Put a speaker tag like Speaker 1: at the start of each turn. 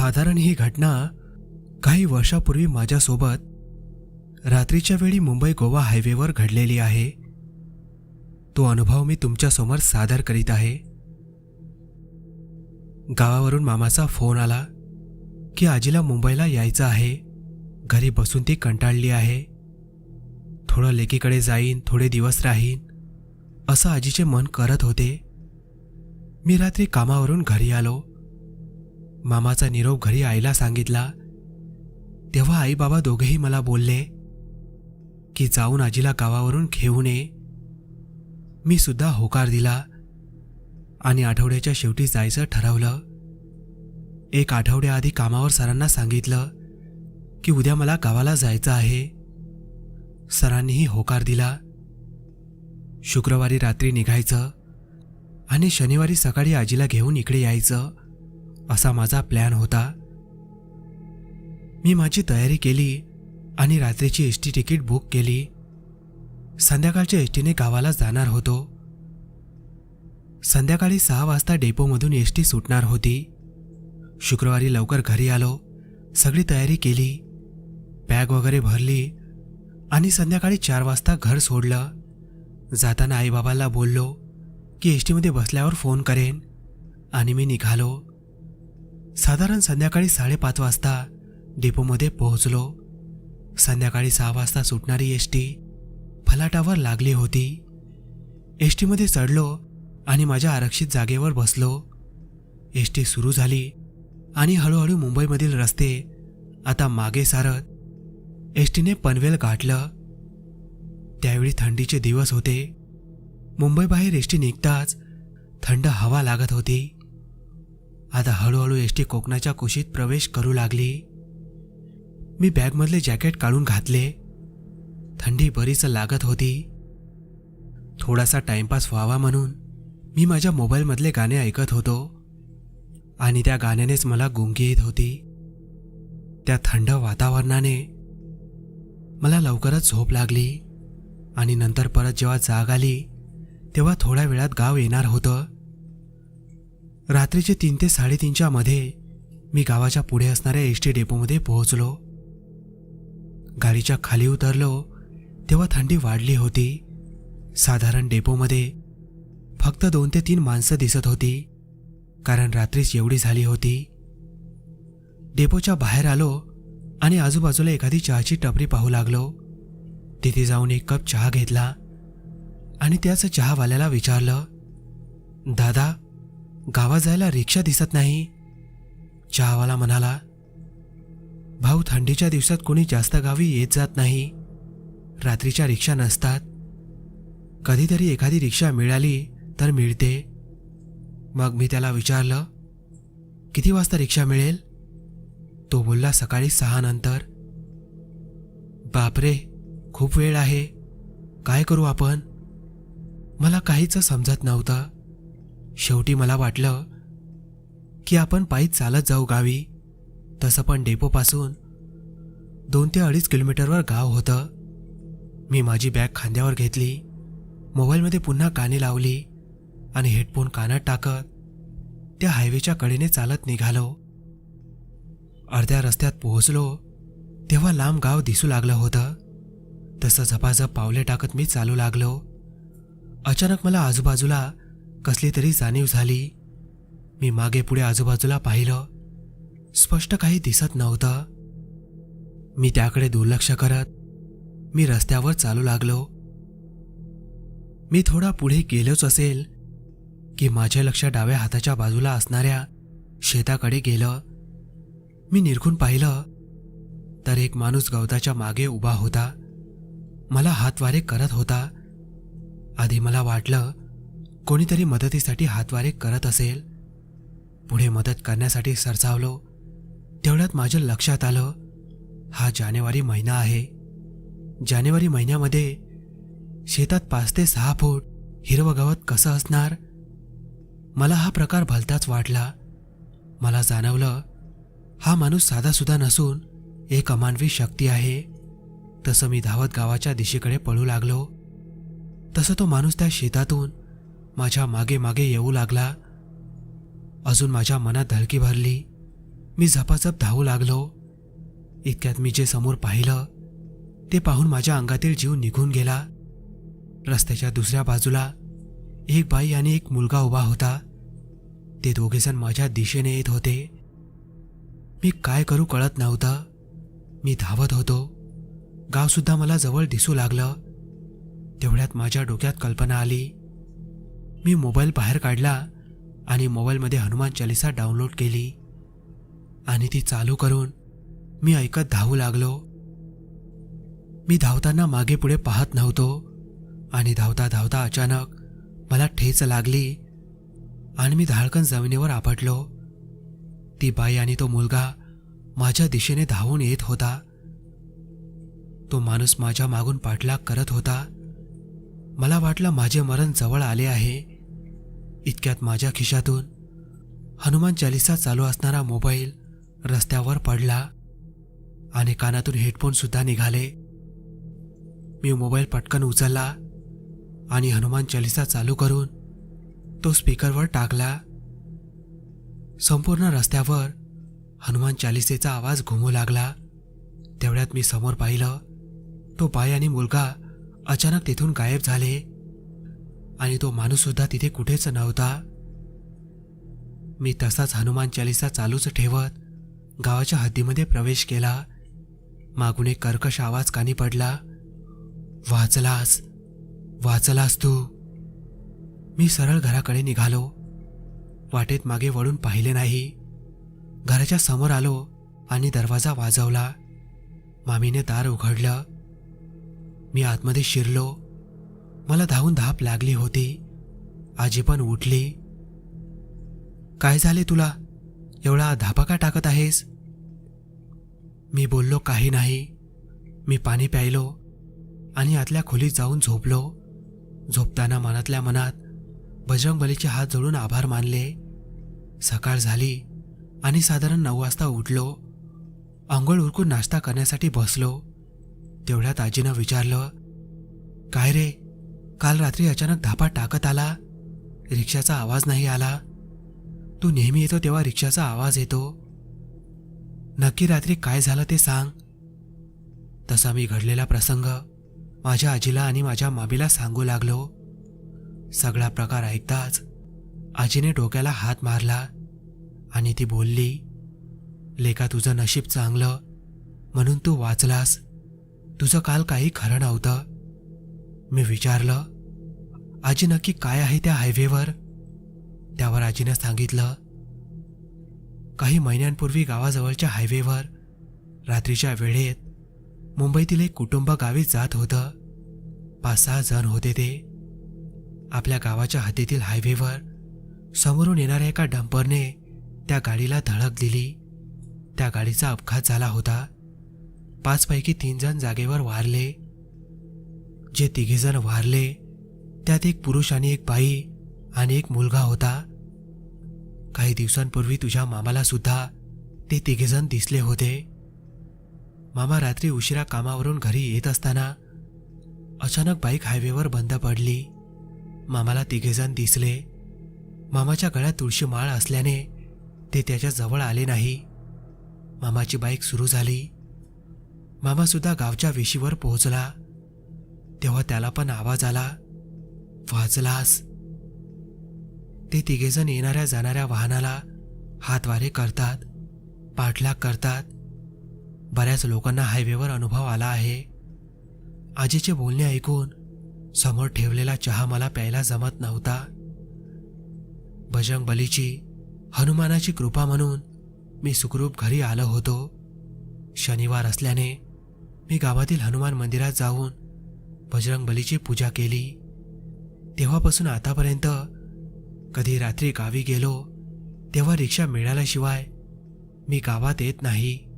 Speaker 1: साधारण ही घटना काही वर्षापूर्वी माझ्यासोबत रात्रीच्या वेळी मुंबई गोवा हायवेवर घडलेली आहे. तो अनुभव मी तुमच्यासमोर सादर करीत आहे. गावावरून मामाचा फोन आला की आजीला मुंबईला यायचं आहे. घरी बसून ती कंटाळली आहे. थोडं लेकीकडे जाईन थोडे दिवस राहीन असं आजीचे मन करत होते. मी रात्री कामावरून घरी आलो. मामाचा निरोप घरी आईला सांगितला. तेव्हा आई बाबा दोघेही मला बोलले की जाऊन आजीला गावावरून घेऊन ये. मी सुद्धा होकार दिला आणि आठवड्याच्या शेवटी जायचं ठरवलं. एक आठवड्याआधी कामावर सरांना सांगितलं की उद्या मला गावाला जायचं आहे. सरांनीही होकार दिला. शुक्रवारी रात्री निघायचं आणि शनिवारी सकाळी आजीला घेऊन इकडे यायचं. असा माझा प्लॅन होता. मी माझी तयारी केली आणि रात्रीची एस टी तिकीट बुक केली. संध्याकाळच्या एस टीने गावाला जाणार होतो. संध्याकाळी सहा वाजता डेपोमधून एस टी सुटणार होती. शुक्रवारी लवकर घरी आलो सगळी तयारी केली बॅग वगैरे भरली आणि संध्याकाळी चार वाजता घर सोडलं. जाताना आईबाबाला बोललो की एस टीमध्ये बसल्यावर फोन करेन आणि मी निघालो. साधारण संध्याकाळी साडेपाच वाजता डेपोमध्ये पोहोचलो. संध्याकाळी सहा वाजता सुटणारी एस टी फलाटावर लागली होती. एस टीमध्ये चढलो आणि माझ्या आरक्षित जागेवर बसलो. एस टी सुरू झाली आणि हळूहळू मुंबईमधील रस्ते आता मागे सारत एस टीने पनवेल गाठलं. त्यावेळी थंडीचे दिवस होते. मुंबईबाहेर एस टी निघताच थंड हवा लागत होती. आता हळूहळू एस टी कोकणाच्या कुशीत प्रवेश करू लागली. मी बॅगमधले जॅकेट काढून घातले. थंडी बरीच लागत होती. थोडासा टाइमपास व्हावा म्हणून मी माझ्या मोबाईलमधले गाणे ऐकत होतो आणि त्या गाण्यानेच मला गुंगी येत होती. त्या थंड वातावरणाने मला लवकरच झोप लागली आणि नंतर परत जेव्हा जाग आली तेव्हा थोड्या वेळात गाव येणार होतं. रात्रीचे तीन ते साडेतीनच्या मध्ये मी गावाच्या पुढे असणाऱ्या एस टी डेपोमध्ये पोहोचलो. गाडीच्या खाली उतरलो. तेव्हा थंडी वाढली होती. साधारण डेपोमध्ये फक्त दोन ते तीन माणसं दिसत होती कारण रात्रीच एवढी झाली होती. डेपोच्या बाहेर आलो आणि आजूबाजूला एखादी चहाची टपरी पाहू लागलो. तिथे जाऊन एक कप चहा घेतला आणि त्याचं चहावाल्याला विचारलं दादा गावात जायला रिक्षा दिसत नाही. चहावाला म्हणाला भाऊ थंडीच्या दिवसात कोणी जास्त गावी येत जात नाही. रात्रीच्या रिक्षा नसतात. कधीतरी एखादी रिक्षा मिळाली तर मिळते. मग मी त्याला विचारलं किती वाजता रिक्षा मिळेल? तो बोलला सकाळी सहा नंतर. बापरे खूप वेळ आहे. काय करू आपण? मला काहीच समजत नव्हतं. शेवटी मला वाटलं की आपण पायीच चालत जाऊ गावी. तसं पण डेपोपासून दोन ते अडीच किलोमीटरवर गाव होतं. मी माझी बॅग खांद्यावर घेतली मोबाईलमध्ये पुन्हा काने लावली आणि हेडफोन कानात टाकत त्या हायवेच्या कडेने चालत निघालो. अर्ध्या रस्त्यात पोहोचलो तेव्हा लांब गाव दिसू लागलं होतं. तसं झपाझप पावले टाकत मी चालू लागलो. अचानक मला आजूबाजूला कसली तरी जाणीव झाली. मी मागे पुढे आजूबाजूला पाहिलं. स्पष्ट काही दिसत नव्हतं. मी त्याकडे दुर्लक्ष करत मी रस्त्यावर चालू लागलो. मी थोडा पुढे गेलोच असेल की माझे लक्ष डाव्या हाताच्या बाजूला असणाऱ्या शेताकडे गेलं. मी निरखून पाहिलं तर एक माणूस गवताच्या मागे उभा होता. मला हातवारे करत होता. आधी मला वाटलं कोणीतरी मदतीसाठी हातवारे करत असेल? पुढे मदत करण्यासाठी सरसावलो. तेवढ्यात माझ्या लक्षात आलं हा जानेवारी महिना आहे. जानेवारी महिन्यामध्ये शेतात पाच ते सहा फूट हिरवं गवत कसं असणार? मला हा प्रकार भलताच वाटला. मला जाणवलं हा माणूस साधासुद्धा नसून एक अमानवी शक्ती आहे. तसं मी धावत गावाच्या दिशेकडे पळू लागलो. तसं तो माणूस त्या शेतातून माझ्या मागे मागे येऊ लागला. अजून माझ्या मनात धडकी भरली. मी झपाझप धावू लागलो. इतक्यात मी जे समोर पाहिलं ते पाहून माझ्या अंगातील जीव निघून गेला. रस्त्याच्या दुसऱ्या बाजूला एक बाई आणि एक मुलगा उभा होता. ते दोघेजण माझ्या दिशेने येत होते. मी काय करू कळत नव्हतं. मी धावत होतो. गावसुद्धा मला जवळ दिसू लागलं. तेवढ्यात माझ्या डोक्यात कल्पना आली. मी मोबाईल बाहेर काढला आणि मोबाईलमध्ये हनुमान चालिसा डाउनलोड केली. आणि ती चालू करून मी ऐकत धावू लागलो. मी धावताना मागे पुढे पाहत नव्हतो आणि धावता धावता अचानक मला ठेच लागली आणि मी धाडकन जमिनीवर आपटलो. ती बाई आणि तो मुलगा माझ्या दिशेने धावून येत होता. तो माणूस माझ्या मागून पाठलाग करत होता. मला वाटलं माझे मरण जवळ आले आहे. इतक्यात माझ्या खिशातून हनुमान चालिसा चालू असणारा मोबाईल रस्त्यावर पडला आणि कानातून हेडफोन सुद्धा निघाले. मी मोबाईल पटकन उचलला आणि हनुमान चालिसा चालू करून तो स्पीकरवर टाकला. संपूर्ण रस्त्यावर हनुमान चालिसेचा आवाज घुमू लागला. तेवढ्यात मी समोर पाहिलं. तो बाई आणि मुलगा अचानक तिथून गायब झाले. आणि तो माणूस सुद्धा तिथे कुठेच नव्हता. मी तसाच हनुमान चालिसा चालूच ठेवत गावाच्या हद्दीमध्ये प्रवेश केला. मागून एक कर्कश आवाज कानी पडला. वाचलास वाचलास तू. मी सरळ घराकडे निघालो. वाटेत मागे वळून पाहिले नाही. घराच्या समोर आलो आणि दरवाजा वाजवला. मामीने दार उघडलं. मी आतमध्ये शिरलो. मला धावून धाप लागली होती. आजी पण उठली. काय झाले तुला? एवढा धापा का टाकत आहेस? मी बोललो काही नाही. मी पाणी प्यायलो आणि आतल्या खोलीत जाऊन झोपलो. झोपताना मनातल्या मनात बजरंगबलीचे हात जोडून आभार मानले. सकाळ झाली आणि साधारण नऊ वाजता उठलो. आंघोळ उरकून नाश्ता करण्यासाठी बसलो. तेवढ्यात आजीनं विचारलं काय रे? काल रात्री अचानक धापा टाकत आला. रिक्षाचा आवाज नाही आला. तू नेहमी येतो तेव्हा रिक्षाचा आवाज येतो. नक्की रात्री काय झालं ते सांग. तसा मी घडलेला प्रसंग माझ्या आजीला आणि माझ्या मामीला सांगू लागलो. सगळा प्रकार ऐकताच आजीने डोक्याला हात मारला आणि ती बोलली लेका तुझं नशीब चांगलं म्हणून तू वाचलास. तुझं काल काही खरं नव्हतं. मी विचारलं आजी नक्की काय आहे त्या हायवेवर? त्यावर आजीनं सांगितलं काही महिन्यांपूर्वी गावाजवळच्या हायवेवर रात्रीच्या वेळेत मुंबईतील एक कुटुंब गावी जात होतं. पाच सहा जण होते ते. आपल्या गावाच्या हद्दीतील हायवेवर समोरून येणाऱ्या एका डंपरने त्या गाडीला धडक दिली. त्या गाडीचा अपघात झाला होता. पाचपैकी तीन जण जागेवर वारले. जे तिघेजण वारले त्यात एक पुरुष आणि एक बाई आणि एक मुलगा होता. काही दिवसांपूर्वी तुझ्या मामाला सुद्धा ते तिघेजण दिसले होते. मामा रात्री उशिरा कामावरून घरी येत असताना अचानक बाईक हायवेवर बंद पडली. मामाला तिघेजण दिसले. मामाच्या गळ्यात तुळशी माळ असल्याने ते त्याच्याजवळ आले नाही. मामाची बाईक सुरू झाली. मामासुद्धा गावच्या वेशीवर पोहोचला. तेव्हा त्याला पण आवाज आला. वाचलास? ते तिघेजण येणाऱ्या जाणाऱ्या वाहनाला हातवारे करतात पाठलाग करतात. बऱ्याच लोकांना हायवेवर अनुभव आला आहे. आजीचे बोलणे ऐकून समोर ठेवलेला चहा मला प्यायला जमत नव्हता. बजरंग बलीची हनुमानाची कृपा म्हणून मी सुखरूप घरी आलो होतो. शनिवार असल्याने मी गावातील हनुमान मंदिरात जाऊन बजरंग बलीची पूजा केली. तेव्हापासून आतापर्यंत कधी रात्री गावी गेलो तेव्हा रिक्षा मिळाल्याशिवाय मी गावात येत नाही.